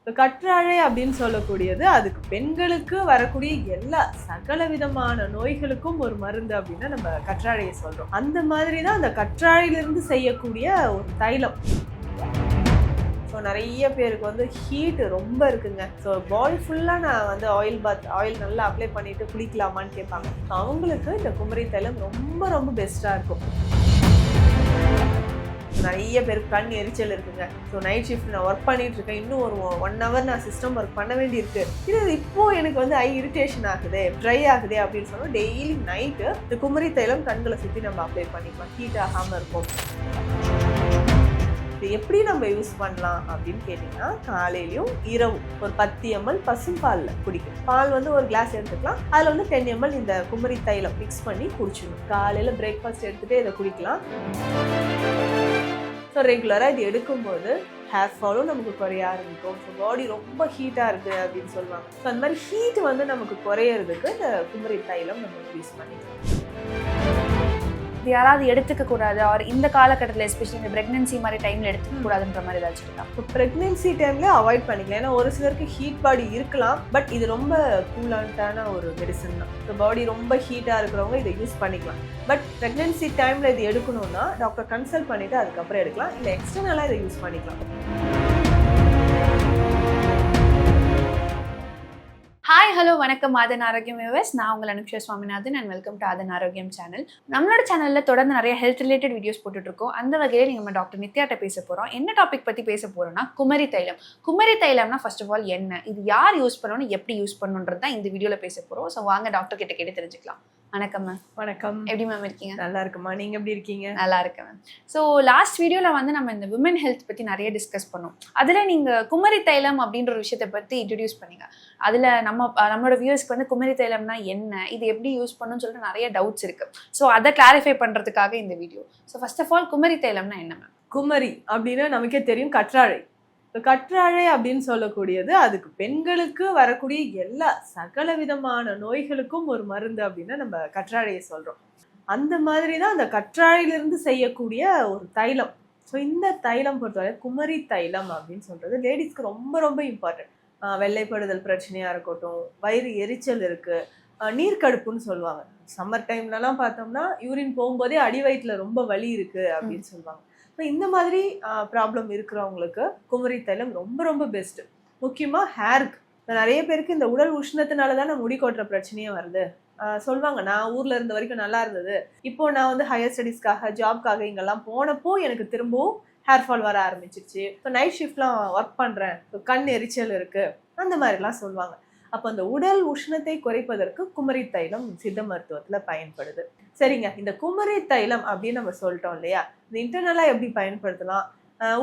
இப்போ கற்றாழை அப்படின்னு சொல்லக்கூடியது அதுக்கு பெண்களுக்கு வரக்கூடிய எல்லா சகல விதமான நோய்களுக்கும் ஒரு மருந்து அப்படின்னா நம்ம கற்றாழையை சொல்கிறோம் அந்த மாதிரி தான் அந்த கற்றாழையிலிருந்து செய்யக்கூடிய ஒரு தைலம். ஸோ நிறைய பேருக்கு வந்து ஹீட்டு ரொம்ப இருக்குங்க. ஸோ பாடி ஃபுல்லாக நான் வந்து ஆயில் பாத் ஆயில் நல்லா அப்ளை பண்ணிவிட்டு குளிக்கலாமான்னு கேட்பாங்க. அவங்களுக்கு இந்த குமரி தைலம் ரொம்ப ரொம்ப பெஸ்ட்டாக இருக்கும். நிறைய பேருக்கு கண் எரிச்சல் இருக்குங்க. ஸோ நைட் ஷிஃப்ட் நான் ஒர்க் பண்ணிட்டு இருக்கேன் இன்னும் ஒரு ஒன் ஹவர் நான் சிஸ்டம் ஒர்க் பண்ண வேண்டியிருக்கு. இது இப்போ எனக்கு வந்து ஐ இரிட்டேஷன் ஆகுது ட்ரை ஆகுது அப்படின்னு சொன்னால் டெய்லி நைட்டு இந்த குமரி தைலம் கண்களை சுற்றி நம்ம அப்ளை பண்ணிக்கலாம். ஹீட் ஆகாமல் இருக்கும். இது எப்படி நம்ம யூஸ் பண்ணலாம் அப்படின்னு கேட்டிங்கன்னா காலையிலையும் இரவும் ஒரு பத்து எம்எல் பசும் பாலில் குடிக்கும் பால் வந்து ஒரு கிளாஸ் எடுத்துக்கலாம். அதில் வந்து டென் எம்எல் இந்த குமரி தைலம் மிக்ஸ் பண்ணி குடிச்சிடணும். காலையில் பிரேக்ஃபாஸ்ட் எடுத்துகிட்டே இதை குடிக்கலாம். ஸோ ரெகுலராக இது எடுக்கும்போது ஹேர் ஃபாலும் நமக்கு குறைய ஆரம்பிக்கும். ஸோ பாடி ரொம்ப ஹீட்டாக இருக்குது அப்படின்னு சொல்லுவாங்க. ஸோ அந்த மாதிரி ஹீட் வந்து நமக்கு குறையிறதுக்கு இந்த குமரி தைலம் நம்ம யூஸ் பண்ணிக்கலாம். இது யாராவது எடுத்துக்க கூடாது ஆர் இந்த காலகட்டத்தில் எஸ்பெஷலி இந்த பிரெக்னன்சி மாதிரி டைம்ல எடுத்துக்க கூடாதுன்ற மாதிரி ஏதாச்சும் இருக்கா? இப்போ பிரெக்னன்சி டைமில் அவாய்ட் பண்ணிக்கலாம். ஏன்னா ஒரு சிலருக்கு ஹீட் பாடி இருக்கலாம் பட் இது ரொம்ப கூலான்ட்டான ஒரு மெடிசன் தான். இப்போ பாடி ரொம்ப ஹீட்டாக இருக்கிறவங்க இதை யூஸ் பண்ணிக்கலாம். பட் ப்ரெக்னென்சி டைமில் இது எடுக்கணும்னா டாக்டர் கன்சல்ட் பண்ணிவிட்டு அதுக்கப்புறம் எடுக்கலாம். இல்லை எக்ஸ்டர்னலாக இதை யூஸ் பண்ணிக்கலாம். ஹாய் ஹலோ வணக்கம். ஆதன் ஆரோக்கியம் வியூவர்ஸ் நான் உங்கள் Anuksha Swaminathan and welcome to Aadhan Arokiyam channel நம்மளோட சேனலில் தொடர்ந்து நிறைய ஹெல்த் ரிலேட்டட் வீடியோஸ் போட்டுட்ருக்கோம் அந்த வகையில் நம்ம டாக்டர் நித்யாட்ட பேச போகிறோம் என்ன டாபிக் பற்றி பேச போகிறோம்னா குமரி தைலம். குமரி தைலம்னா ஃபர்ஸ்ட் ஆஃப் ஆல் என்ன? இது யார் யூஸ் பண்ணணும் எப்படி யூஸ் பண்ணணுன்றது தான் இந்த வீடியோவில் பேச போகிறோம் ஸோ வாங்க டாக்டர் கிட்ட கேட்டு தெரிஞ்சுக்கலாம். வணக்கம் மேம் வணக்கம். எப்படி மேம் இருக்கீங்க? நல்லா இருக்குமா நீங்கள் எப்படி இருக்கீங்க? நல்லா இருக்கேன் மேம் ஸோ லாஸ்ட் வீடியோவில் வந்து நம்ம இந்த விமன் ஹெல்த் பற்றி நிறைய டிஸ்கஸ் பண்ணோம். அதில் நீங்கள் குமரி தைலம் அப்படின்ற ஒரு விஷயத்தை பற்றி இன்ட்ரடியூஸ் பண்ணீங்க. அதில் நம்ம நம்மளோட வியூவர்ஸ்க்கு வந்து குமரி தைலம்னா என்ன? இது எப்படி யூஸ் பண்ணணும்னு சொல்லிட்டு நிறைய டவுட்ஸ் இருக்கு. ஸோ அதை கிளாரிஃபை பண்ணுறதுக்காக இந்த video so first of all Kumari தைலம்னா என்ன மேம் குமரி அப்படின்னா நமக்கே தெரியும் கற்றாழை. இப்போ கற்றாழை அப்படின்னு சொல்லக்கூடியது அதுக்கு பெண்களுக்கு வரக்கூடிய எல்லா சகல விதமான நோய்களுக்கும் ஒரு மருந்து அப்படின்னு நம்ம கற்றாழையை சொல்கிறோம் அந்த மாதிரி தான் அந்த கற்றாழையிலிருந்து செய்யக்கூடிய ஒரு தைலம். ஸோ இந்த தைலம் பொறுத்தவரை குமரி தைலம் அப்படின்னு சொல்கிறது லேடிஸ்க்கு ரொம்ப ரொம்ப இம்பார்ட்டன்ட் வெள்ளைப்படுதல் பிரச்சனையாக இருக்கட்டும் வயிறு எரிச்சல் இருக்குது நீர்க்கடுப்புன்னு சொல்லுவாங்க. சம்மர் டைம்லலாம் பார்த்தோம்னா யூரின் போகும்போதே அடி வயிற்றுல ரொம்ப வலி இருக்குது அப்படின்னு சொல்லுவாங்க. இப்போ இந்த மாதிரி ப்ராப்ளம் இருக்கிறவங்களுக்கு குமரி தைலம் ரொம்ப ரொம்ப பெஸ்ட்டு முக்கியமாக ஹேருக்கு நிறைய பேருக்கு இந்த உடல் உஷ்ணத்தினால தான் முடி கொட்டுற பிரச்சனையே வருது. சொல்வாங்க சொல்லுவாங்க நான் ஊரில் இருந்த வரைக்கும் நல்லா இருந்தது. இப்போ நான் வந்து ஹையர் ஸ்டடீஸ்க்காக ஜாப்க்காக இங்கெல்லாம் போனப்போ எனக்கு திரும்பவும் ஹேர் ஃபால் வர ஆரம்பிச்சிருச்சு. இப்போ நைட் ஷிஃப்ட்லாம் ஒர்க் பண்ணுறேன் இப்போ கண் எரிச்சல் இருக்குது அந்த மாதிரிலாம் சொல்லுவாங்க. அப்போ அந்த உடல் உஷ்ணத்தை குறைப்பதற்கு குமரி தைலம் சித்த மருத்துவத்தில் பயன்படுது. சரிங்க இந்த குமரி தைலம் அப்படின்னு நம்ம சொல்லிட்டோம் இல்லையா? இது இன்டர்னலாக எப்படி பயன்படுத்தலாம்?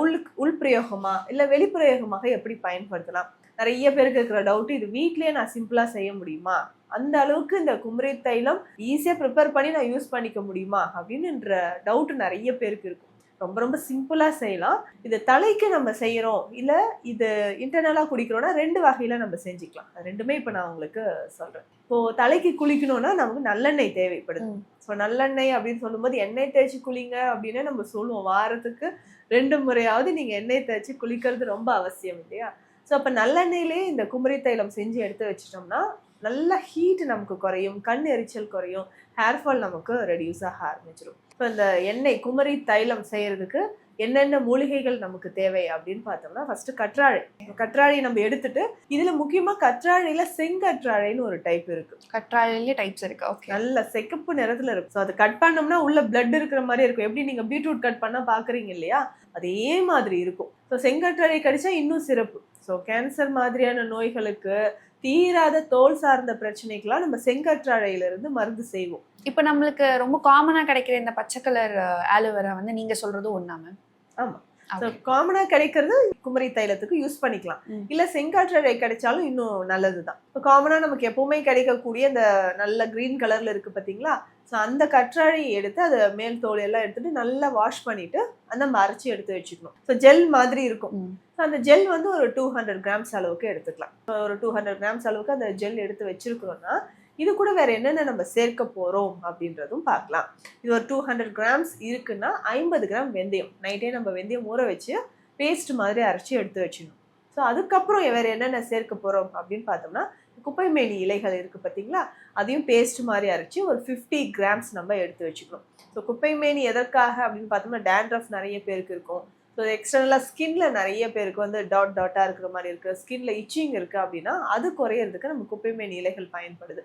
உள் உள்பிரயோகமா? இல்லை வெளிப்பிரயோகமாக எப்படி பயன்படுத்தலாம்? நிறைய பேருக்கு இருக்கிற டவுட் இது வீட்லேயே நான் சிம்பிளாக செய்ய முடியுமா? அந்த அளவுக்கு இந்த குமரி தைலம் ஈஸியாக ப்ரிப்பேர் பண்ணி நான் யூஸ் பண்ணிக்க முடியுமா? அப்படின்னுன்ற டவுட் நிறைய பேருக்கு இருக்கும். ரொம்ப ரொம்ப சிம்பிளாக செய்யலாம். இது தலைக்கு நம்ம செய்கிறோம் இல்லை இது இன்டர்னலாக குடிக்கிறோம்னா ரெண்டு வகையில் நம்ம செஞ்சுக்கலாம். அது ரெண்டுமே இப்போ நான் உங்களுக்கு சொல்கிறேன் இப்போது தலைக்கு குளிக்கணும்னா நமக்கு நல்லெண்ணெய் தேவைப்படுது. ஸோ நல்லெண்ணெய் அப்படின்னு சொல்லும்போது எண்ணெய் தேய்ச்சி குளிங்க அப்படின்னு நம்ம சொல்லுவோம். வாரத்துக்கு ரெண்டு முறையாவது நீங்கள் எண்ணெய் தேய்ச்சி குளிக்கிறது ரொம்ப அவசியம் இல்லையா? ஸோ அப்போ நல்லெண்ணெயிலே இந்த குமரி தைலம் செஞ்சு எடுத்து வச்சிட்டோம்னா நல்ல ஹீட் நமக்கு குறையும் கண் எரிச்சல் குறையும் ஹேர் ஃபால் நமக்கு ரெடியூஸ் ஆக ஆரம்பிச்சிடும் இப்போ இந்த எண்ணெய் குமரி தைலம் செய்யறதுக்கு என்னென்ன மூலிகைகள் நமக்கு தேவை அப்படின்னு பார்த்தோம்னா ஃபர்ஸ்ட் கற்றாழை. கற்றாழை நம்ம எடுத்துட்டு இதுல முக்கியமா கற்றாழையில செங்கற்றாழைன்னு ஒரு டைப் இருக்கு. கற்றாழையிலே டைப்ஸ் இருக்கு. ஓகே நல்ல செக்கப்பு நிறத்துல இருக்கும். ஸோ அது கட் பண்ணோம்னா உள்ள blood இருக்கிற மாதிரி இருக்கும். எப்படி நீங்க பீட்ரூட் கட் பண்ணா பாக்குறீங்க இல்லையா? அதே மாதிரி இருக்கும். ஸோ செங்கற்றாழை கடிச்சா இன்னும் சிறப்பு. ஸோ கேன்சர் மாதிரியான நோய்களுக்கு தீராத தோல் சார்ந்த பிரச்சனைக்கெல்லாம் நம்ம செங்கற்றாழையில இருந்து மருந்து செய்வோம். இப்போ நம்மளுக்கு ரொம்ப காமனாக கிடைக்கிற இந்த பச்சை கலர் ஆலோவேரா வந்து நீங்கள் சொல்கிறதும் ஒன்றா மேம் ஆமா. ஸோ காமனா கிடைக்கிறது குமரி தைலத்துக்கு யூஸ் பண்ணிக்கலாம். இல்ல செங்காற்றழை கிடைச்சாலும் இன்னும் நல்லதுதான். இப்போ காமனா நமக்கு எப்பவுமே கிடைக்கக்கூடிய இந்த நல்ல கிரீன் கலர்ல இருக்கு பாத்தீங்களா? ஸோ அந்த கற்றாழையை எடுத்து அதை மேல் தோல் எல்லாம் எடுத்துட்டு நல்லா வாஷ் பண்ணிட்டு அந்த நம்ம அரைச்சி எடுத்து வச்சுக்கணும். ஸோ ஜெல் மாதிரி இருக்கும். ஸோ அந்த ஜெல் வந்து ஒரு டூ ஹண்ட்ரட் கிராம்ஸ் அளவுக்கு எடுத்துக்கலாம். ஒரு டூ ஹண்ட்ரட் கிராம்ஸ் அளவுக்கு அந்த ஜெல் எடுத்து வச்சிருக்கிறோம்னா இது கூட வேறு என்னென்ன நம்ம சேர்க்க போகிறோம் அப்படின்றதும் பார்க்கலாம். இது ஒரு டூ ஹண்ட்ரட் கிராம்ஸ் இருக்குன்னா ஐம்பது கிராம் வெந்தயம். நைட்டே நம்ம வெந்தயம் ஊற வச்சு பேஸ்ட் மாதிரி அரைச்சி எடுத்து வச்சிடணும். ஸோ அதுக்கப்புறம் வேறு என்னென்ன சேர்க்க போகிறோம் அப்படின்னு பார்த்தோம்னா குப்பைமேனி இலைகள் இருக்குது பார்த்தீங்களா? அதையும் பேஸ்ட் மாதிரி அரைச்சி ஒரு ஃபிஃப்டி கிராம்ஸ் நம்ம எடுத்து வச்சுக்கணும். ஸோ குப்பைமேனி எதற்காக அப்படின்னு பார்த்தோம்னா டேண்ட்ரஃப் நிறைய பேருக்கு இருக்கும். ஸோ எக்ஸ்டர்னலாக ஸ்கின்ல நிறைய பேருக்கு வந்து டாட் டாட்டாக இருக்கிற மாதிரி இருக்குது ஸ்கின்ல இச்சிங் இருக்குது அப்படின்னா அது குறையிறதுக்கு நம்ம குப்பைமேனி இலைகள் பயன்படுது.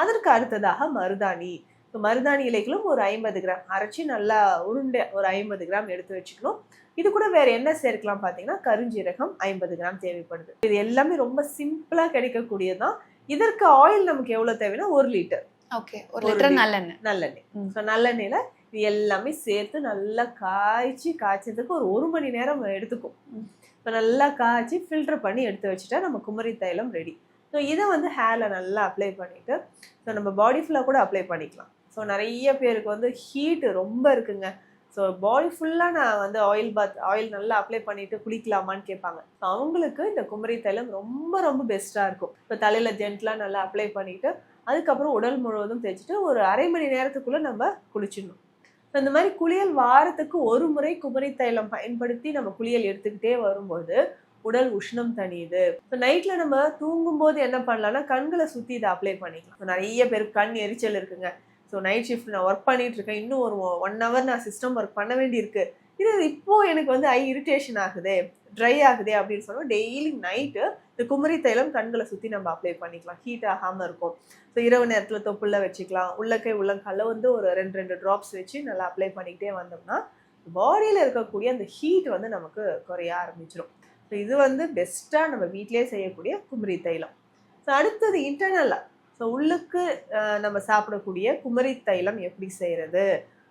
அதற்கு அடுத்ததாக மருதாணி. ஸோ மருதாணி இலைகளும் ஒரு ஐம்பது கிராம். அரைச்சி நல்லா உருண்டை ஒரு ஐம்பது கிராம் எடுத்து வச்சுக்கணும். இது கூட வேற என்ன சேர்க்கலாம் பார்த்தீங்கன்னா கருஞ்சீரகம் ஐம்பது கிராம் தேவைப்படுது. இது எல்லாமே ரொம்ப சிம்பிளா கிடைக்கக்கூடியதுதான். இதற்கு ஆயில் நமக்கு எவ்வளவு தேவைன்னா ஒரு லிட்டர் ஓகே ஒரு லிட்டர் நல்லெண்ணெய். நல்லெண்ணெய். ஸோ நல்லெண்ணெயில இது எல்லாமே சேர்த்து நல்லா காய்ச்சி காய்ச்சதுக்கு ஒரு ஒரு மணி நேரம் எடுத்துக்கும். இப்போ நல்லா காய்ச்சி ஃபில்டர் பண்ணி எடுத்து வச்சுட்டா நம்ம குமரி தைலம் ரெடி ஸோ இதை வந்து ஹேரில் நல்லா அப்ளை பண்ணிவிட்டு ஸோ நம்ம பாடி ஃபுல்லாக கூட அப்ளை பண்ணிக்கலாம். ஸோ நிறைய பேருக்கு வந்து ஹீட்டு ரொம்ப இருக்குங்க. ஸோ பாடி ஃபுல்லாக நான் வந்து ஆயில் பாத் ஆயில் நல்லா அப்ளை பண்ணிவிட்டு குளிக்கலாமான்னு கேட்பாங்க. ஸோ அவங்களுக்கு இந்த குமரி தைலம் ரொம்ப ரொம்ப பெஸ்ட்டாக இருக்கும். இப்போ தலையில் ஜென்ட்லாம் நல்லா அப்ளை பண்ணிவிட்டு அதுக்கப்புறம் உடல் முழுவதும் தேய்ச்சிட்டு ஒரு அரை மணி நேரத்துக்குள்ளே நம்ம குளிச்சிடணும். இந்த மாதிரி குளியல் வாரத்துக்கு ஒரு முறை குமரி தைலம் பயன்படுத்தி நம்ம குளியல் எடுத்துக்கிட்டே வரும்போது உடல் உஷ்ணம் தணியுது. இப்போ நைட்டில் நம்ம தூங்கும்போது என்ன பண்ணலாம்னா கண்களை சுற்றி இதை அப்ளை பண்ணிக்கலாம். இப்போ நிறைய பேர் கண் எரிச்சல் இருக்குங்க. ஸோ நைட் ஷிஃப்ட் நான் ஒர்க் பண்ணிட்டு இருக்கேன். இன்னும் ஒரு ஒன் ஹவர் நான் சிஸ்டம் ஒர்க் பண்ண வேண்டியிருக்கு. இது இப்போ எனக்கு வந்து ஐ இரிட்டேஷன் ஆகுதே. ட்ரை ஆகுதே அப்படின்னு சொன்னால் டெய்லி நைட்டு இந்த குமரி தைலம் கண்களை சுற்றி நம்ம அப்ளை பண்ணிக்கலாம். ஹீட் ஆகாமல் இருக்கும். ஸோ இரவு நேரத்தில் தொப்புள்ள வச்சுக்கலாம். உள்ளக்கை உள்ளங்கால வந்து ஒரு ரெண்டு ரெண்டு ட்ராப்ஸ் வச்சு நல்லா அப்ளை பண்ணிக்கிட்டே வந்தோம்னா பாடியில் இருக்கக்கூடிய அந்த ஹீட் வந்து நமக்கு குறைய ஆரம்பிச்சிடும் ஸோ இது வந்து பெஸ்ட்டாக நம்ம வீட்டிலேயே செய்யக்கூடிய குமரி தைலம். ஸோ அடுத்தது இன்டர்னலாக ஸோ உள்ளுக்கு நம்ம சாப்பிடக்கூடிய குமரி தைலம் எப்படி செய்கிறது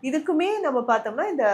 இதுக்குமே நம்ம பார்த்தோம்னா இந்த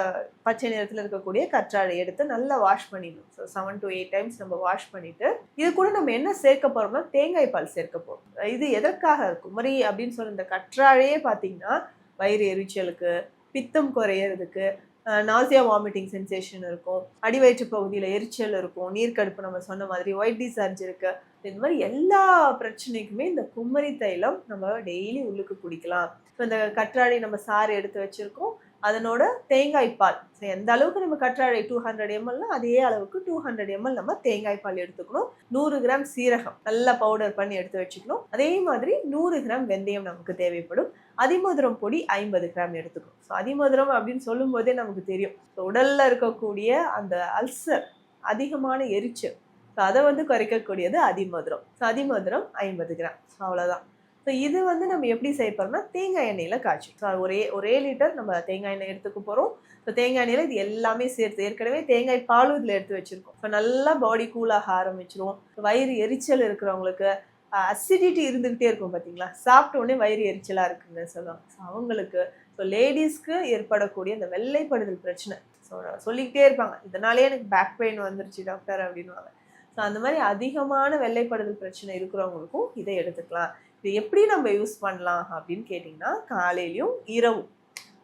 பச்சை நிறத்தில் இருக்கக்கூடிய கற்றாழை எடுத்து நல்லா வாஷ் பண்ணிடணும். So seven to eight times நம்ம வாஷ் பண்ணிட்டு இது கூட நம்ம என்ன சேர்க்க போகிறோம்னா தேங்காய் பால் சேர்க்க போகிறோம் இது எதற்காக குமரி அப்படின்னு சொல்கிற இந்த கற்றாழையே பார்த்தீங்கன்னா வயிறு எரிச்சலுக்கு பித்தம் குறையிறதுக்கு நாசியா வாமிட்டிங் சென்சேஷன் இருக்கும். அடிவயிற்று பகுதியில் எரிச்சல் இருக்கும். நீர்க்கடுப்பு நம்ம சொன்ன மாதிரி ஒயிட் டிசார்ஜ் இருக்கு. இந்த மாதிரி எல்லா பிரச்சனைக்குமே இந்த குமரி தைலம் நம்ம டெய்லி உள்ளுக்கு குடிக்கலாம். ஸோ இந்த கற்றாழை நம்ம சாறு எடுத்து வச்சிருக்கோம். அதனோட தேங்காய் பால். ஸோ எந்த அளவுக்கு நம்ம கற்றாழை டூ ஹண்ட்ரட் எம்எல்னா அதே அளவுக்கு டூ ஹண்ட்ரட் எம்எல் நம்ம தேங்காய் பால் எடுத்துக்கணும். நூறு கிராம் சீரகம் நல்லா பவுடர் பண்ணி எடுத்து வச்சுக்கணும். அதே மாதிரி நூறு கிராம் வெந்தயம் நமக்கு தேவைப்படும். அதிமதுரம் பொடி ஐம்பது கிராம் எடுத்துக்கணும். ஸோ அதிமதுரம் அப்படின்னு சொல்லும் போதே நமக்கு தெரியும். ஸோ உடல்ல இருக்கக்கூடிய அந்த அல்சர் அதிகமான எரிச்சல். ஸோ அதை வந்து குறைக்கக்கூடியது அதிமதுரம். ஸோ அதிமதுரம் ஐம்பது கிராம் ஸோ அவ்வளோதான் ஸோ இது வந்து நம்ம எப்படி செய்ய தேங்காய் எண்ணெயில் காய்ச்சி. ஸோ ஒரே ஒரே லிட்டர் நம்ம தேங்காய் எண்ணெய் எடுத்துக்க போகிறோம் ஸோ தேங்காய் எண்ணெயில் இது எல்லாமே சேர்த்து ஏற்கனவே தேங்காய் பாலும் இதில் எடுத்து வச்சுருக்கோம். இப்போ நல்லா பாடி கூலாக ஆரம்பிச்சிரும். வயிறு எரிச்சல் இருக்கிறவங்களுக்கு அசிடிட்டி இருந்துக்கிட்டே இருக்கும் பார்த்தீங்களா சாப்பிட்ட உடனே வயிறு எரிச்சலாக இருக்குங்க சொல்லுவாங்க. ஸோ அவங்களுக்கு ஸோ லேடிஸ்க்கு ஏற்படக்கூடிய அந்த வெள்ளைப்படுதல் பிரச்சனை. ஸோ சொல்லிக்கிட்டே இருப்பாங்க. இதனாலே எனக்கு பேக் பெயின் வந்துருச்சு டாக்டர் அப்படின்வாங்க ஸோ அந்த மாதிரி அதிகமான வெள்ளைப்படுதல் பிரச்சனை இருக்கிறவங்களுக்கும் இதை எடுத்துக்கலாம். இது எப்படி நம்ம யூஸ் பண்ணலாம் அப்படின்னு கேட்டிங்கன்னா காலையிலையும் இரவும்.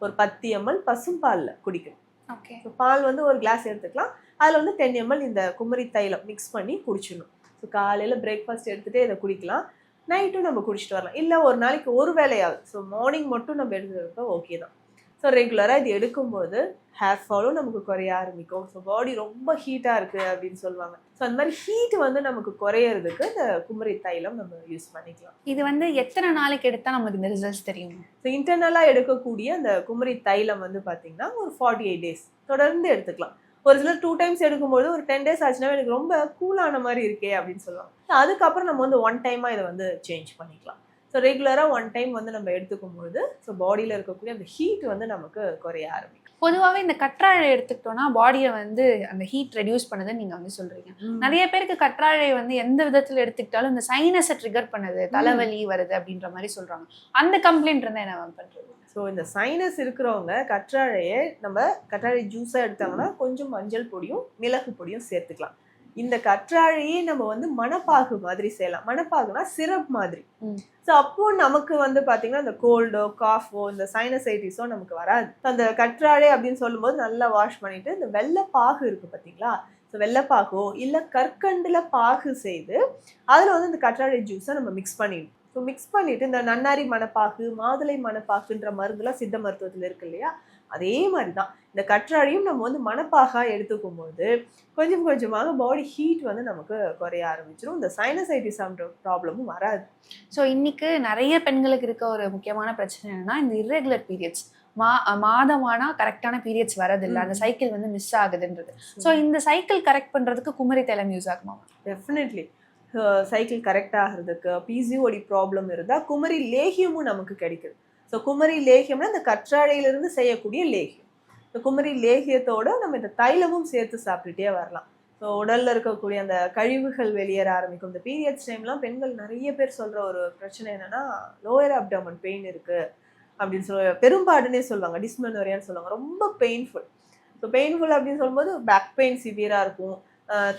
ஒரு பத்து எம்எல் பசும்பாலில் குடிக்கணும். ஓகே. பால் வந்து ஒரு கிளாஸ் எடுத்துக்கலாம். அதில் வந்து டென் எம்எல் இந்த குமரி தைலம் மிக்ஸ் பண்ணி குடிச்சிடணும். ஸோ காலையில் பிரேக்ஃபாஸ்ட் எடுத்துகிட்டே இதை குடிக்கலாம். நைட்டும் நம்ம குடிச்சிட்டு வரலாம். இல்லை ஒரு நாளைக்கு ஒரு வேலையாகுது ஸோ மார்னிங் மட்டும் நம்ம எடுத்துக்கிறப்ப ஓகே தான். ஸோ ரெகுலராக இது எடுக்கும்போது ஹேர் ஃபாலும் நமக்கு குறைய ஆரம்பிக்கும். ஸோ பாடி ரொம்ப ஹீட்டாக இருக்குது அப்படின்னு சொல்லுவாங்க. ஸோ அந்த மாதிரி ஹீட் வந்து நமக்கு குறையிறதுக்கு இந்த குமரி தைலம் நம்ம யூஸ் பண்ணிக்கலாம். இது வந்து எத்தனை நாளைக்கு எடுத்தா நமக்கு இந்த ரிசல்ட்ஸ் தெரியும்? ஸோ இன்டர்னலாக எடுக்கக்கூடிய அந்த குமரி தைலம் வந்து பார்த்தீங்கன்னா ஒரு ஃபார்ட்டி எயிட் டேஸ் தொடர்ந்து எடுத்துக்கலாம். ஒரு சிலர் டூ டைம்ஸ் எடுக்கும்போது ஒரு டென் டேஸ் ஆச்சுன்னா எனக்கு ரொம்ப கூலான மாதிரி இருக்கே அப்படின்னு சொல்லுவாங்க. அதுக்கப்புறம் நம்ம வந்து ஒன் டைமாக இதை வந்து சேஞ்ச் பண்ணிக்கலாம். ஸோ ரெகுலராக ஒன் டைம் வந்து நம்ம எடுத்துக்கும் பொழுது ஸோ பாடியில் இருக்கக்கூடிய அந்த ஹீட் வந்து நமக்கு குறைய ஆரம்பிக்கும். பொதுவாகவே இந்த கற்றாழை எடுத்துக்கிட்டோம்னா பாடியை வந்து அந்த ஹீட் ரெடியூஸ் பண்ணுதுன்னு நீங்க வந்து சொல்றீங்க. நிறைய பேருக்கு கற்றாழை வந்து எந்த விதத்துல எடுத்துக்கிட்டாலும் இந்த சைனஸை ட்ரிகர் பண்ணுது தலைவலி வருது அப்படின்ற மாதிரி சொல்றாங்க. அந்த கம்ப்ளைண்ட் இருந்தா என்ன மேம் பண்றது? ஸோ இந்த சைனஸ் இருக்கிறவங்க கற்றாழையை நம்ம கற்றாழை ஜூஸாக எடுத்தாங்கன்னா கொஞ்சம் மஞ்சள் பொடியும் மிளகு பொடியும் சேர்த்துக்கலாம். இந்த கற்றாழையே நம்ம வந்து மணப்பாகு மாதிரி செய்யலாம். மணப்பாகுனா சிரப் மாதிரி. ஸோ அப்போ நமக்கு வந்து பார்த்தீங்கன்னா இந்த கோல்டோ காஃபோ இந்த சைனசைட்டிஸோ நமக்கு வராது. அந்த கற்றாழை அப்படின்னு சொல்லும்போது நல்லா வாஷ் பண்ணிட்டு இந்த வெள்ளைப்பாகு இருக்கு பார்த்தீங்களா ஸோ வெள்ளைப்பாகோ இல்லை கற்கண்டுல பாகு செய்து அதில் வந்து இந்த கற்றாழை ஜூஸை நம்ம மிக்ஸ் பண்ணிடணும். ஸோ மிக்ஸ் பண்ணிட்டு இந்த நன்னாரி மணப்பாகு மாதுளை மணப்பாகுன்ற மருந்துலாம் சித்த மருத்துவத்தில் இருக்கு இல்லையா? அதே மாதிரி தான் இந்த கற்றாழையும் நம்ம வந்து மணப்பாகா எடுத்துக்கும் போது கொஞ்சம் கொஞ்சமாக பாடி ஹீட் வந்து நமக்கு குறைய ஆரம்பிச்சிடும் இந்த சைனசைட்டிஸ் ப்ராப்ளமும் வராது. ஸோ இன்னைக்கு நிறைய பெண்களுக்கு இருக்க ஒரு முக்கியமான பிரச்சனை என்னன்னா இந்த irregular பீரியட்ஸ் மா மாதமானா கரெக்டான பீரியட்ஸ் வரதில்லை அந்த சைக்கிள் வந்து மிஸ் ஆகுதுன்றது. ஸோ இந்த சைக்கிள் கரெக்ட் பண்றதுக்கு குமரி தைலம் யூஸ் ஆகுமா? டெஃபினெட்லி சைக்கிள் கரெக்ட் ஆகிறதுக்கு பிசிஓடி ப்ராப்ளம் இருந்தால் குமரி லேகியமும் நமக்கு கிடைக்குது. ஸோ குமரி லேகியம்னா இந்த கற்றாழையிலிருந்து செய்யக்கூடிய லேகியம். இந்த குமரி லேகியத்தோட நம்ம இந்த தைலமும் சேர்த்து சாப்பிட்டுட்டே வரலாம். ஸோ உடலில் இருக்கக்கூடிய அந்த கழிவுகள் வெளியேற ஆரம்பிக்கும். இந்த பீரியட்ஸ் டைம்லாம் பெண்கள் நிறைய பேர் சொல்கிற ஒரு பிரச்சனை என்னென்னா லோயர் அப்டமன் பெயின் இருக்குது அப்படின்னு சொல்ல பெரும்பாடுனே சொல்லுவாங்க. டிஸ்மெனோரியான்னு சொல்லுவாங்க. ரொம்ப பெயின்ஃபுல் ஸோ பெயின்ஃபுல் அப்படின்னு சொல்லும்போது பேக் பெயின் சிவியராக இருக்கும்.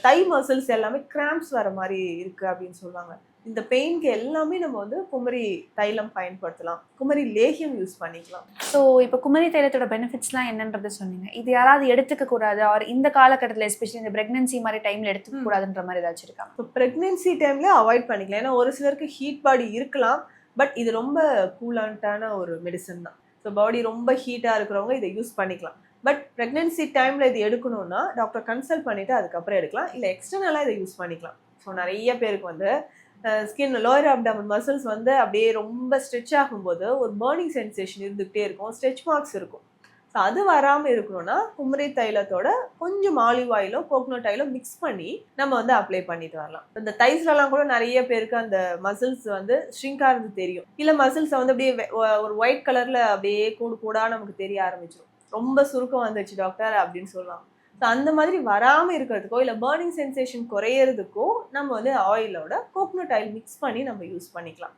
தை மசில்ஸ் எல்லாமே கிராம்ப்ஸ் வர மாதிரி இருக்குது அப்படின்னு சொல்லுவாங்க. இந்த பெயின்க்கு எல்லாமே நம்ம வந்து குமரி தைலம் பயன்படுத்தலாம். குமரி லேகியம் யூஸ் பண்ணிக்கலாம். ஸோ இப்போ குமரி தைலத்தோட பெனிஃபிட்ஸ்லாம் என்னன்றது சொன்னீங்க. இது யாராவது எடுத்துக்க கூடாது ஆர் இந்த காலகட்டத்தில் எஸ்பெஷலி இந்த பிரெக்னன்சி மாதிரி டைம்ல எடுத்துக்க. கூடாதுன்ற மாதிரி ஏதாச்சும் இருக்கா? இப்போ ப்ரெக்னென்சி டைம்ல அவாய்ட் பண்ணிக்கலாம். ஏன்னா ஒரு சிலருக்கு ஹீட் பாடி இருக்கலாம் பட் இது ரொம்ப கூலான்ட்டான ஒரு மெடிசன் தான். ஸோ பாடி ரொம்ப ஹீட்டாக இருக்கிறவங்க இதை யூஸ் பண்ணிக்கலாம். பட் ப்ரெக்னென்சி டைமில் இது எடுக்கணும்னா டாக்டர் கன்சல்ட் பண்ணிவிட்டு அதுக்கப்புறம் எடுக்கலாம். இல்லை எக்ஸ்டர்னலாக இதை யூஸ் பண்ணிக்கலாம். ஸோ நிறைய பேருக்கு வந்து ஸ்கின் லோயர் அப்டமன் மசில்ஸ் வந்து அப்படியே ரொம்ப ஸ்ட்ரெச் ஆகும்போது ஒரு பேர்னிங் சென்சேஷன் இருந்துகிட்டே இருக்கும். ஸ்ட்ரெச் மார்க்ஸ் இருக்கும். ஸோ அது வராமல் இருக்கணும்னா குமரி தைலத்தோட கொஞ்சம் ஆலிவ் ஆயிலோ கோகனட் ஆயிலோ மிக்ஸ் பண்ணி நம்ம வந்து அப்ளை பண்ணிட்டு வரலாம். இந்த தைஸ்லலாம் கூட நிறைய பேருக்கு அந்த மசில்ஸ் வந்து ஸ்ட்ரிங்காக இருந்து தெரியும். இல்லை மசில்ஸை வந்து அப்படியே ஒரு ஒயிட் கலரில் அப்படியே கூடு கூடாக நமக்கு தெரிய ஆரம்பிச்சிடும் ரொம்ப சுருக்கம் வந்துச்சு டாக்டர் அப்படின்னு சொல்லலாம். ஸோ அந்த மாதிரி வராமல் இருக்கிறதுக்கோ இல்லை பேர்னிங் சென்சேஷன் குறையிறதுக்கோ நம்ம வந்து ஆயிலோட கோக்னட் ஆயில் மிக்ஸ் பண்ணி நம்ம யூஸ் பண்ணிக்கலாம்.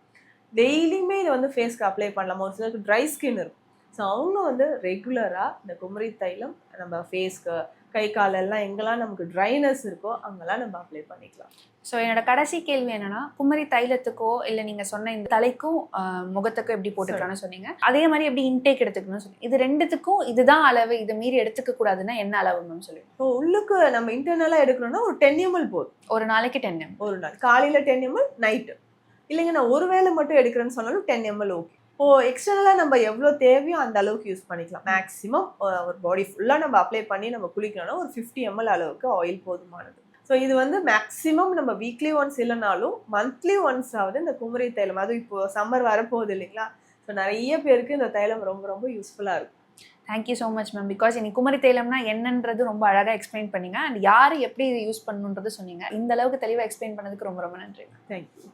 டெய்லியுமே இதை வந்து ஃபேஸ்க்கு அப்ளை பண்ணலாம். ஒரு சிலருக்கு ட்ரை ஸ்கின் இருக்கும். ஸோ அவங்க வந்து ரெகுலராக இந்த குமரி தைலம் நம்ம ஃபேஸ்க்கு கை கால் எல்லாம் எங்கெல்லாம் நமக்கு ட்ரைனஸ் இருக்கோ அங்கெல்லாம் நம்ம அப்ளை பண்ணிக்கலாம். ஸோ என்னோட கடைசி கேள்வி என்னன்னா குமரி தைலத்துக்கோ இல்லை நீங்க சொன்ன இந்த தலைக்கும் முகத்துக்கும் எப்படி போட்டுக்கலாம்னு சொன்னீங்க. அதே மாதிரி எப்படி இன்டேக் எடுத்துக்கணும்னு சொன்னீங்க. இது ரெண்டுத்துக்கும் இதுதான் அளவு இதை மீறி எடுத்துக்க கூடாதுன்னா என்ன அளவு மேம் சொல்லுங்க. ஸோ உள்ளுக்கு நம்ம இன்டர்னலாக எடுக்கணும்னா ஒரு டென் எம்எல் போதும். ஒரு நாளைக்கு டென் எம் ஒரு நாள். காலையில் டென் எம்எல் நைட்டு இல்லைங்க நான் ஒரு வேளை மட்டும் எடுக்கிறேன்னு சொன்னாலும் டென் எம்எல் ஓகே இப்போ எக்ஸ்டர்னலாக நம்ம எவ்வளோ தேவையோ அந்த அளவுக்கு யூஸ் பண்ணிக்கலாம். மேக்ஸிமம் ஒரு பாடி ஃபுல்லாக நம்ம அப்ளை பண்ணி நம்ம குளிக்கணும்னா ஒரு ஃபிஃப்டி எம்எல் அளவுக்கு ஆயில் போதுமானது. ஸோ இது வந்து மேக்ஸிமம் நம்ம வீக்லி ஒன்ஸ் இல்லைனாலும் மந்த்லி ஒன்ஸ் ஆகுது இந்த குமரி தைலம். அதுவும் இப்போ சம்மர் வரப்போகுது இல்லைங்களா? ஸோ நிறைய பேருக்கு இந்த தைலம் ரொம்ப ரொம்ப யூஸ்ஃபுல்லாக இருக்கும். Thank you so much ma'am because இன்னைக்கு குமரி தைலம்னா என்னன்றது ரொம்ப அழகாக எக்ஸ்பிளைன் பண்ணீங்க. அண்ட் யார் எப்படி இது யூஸ் பண்ணணுன்றது சொன்னீங்க. இந்த அளவுக்கு தெளிவாக எக்ஸ்பிளைன் பண்ணதுக்கு ரொம்ப ரொம்ப நன்றி தேங்க்யூ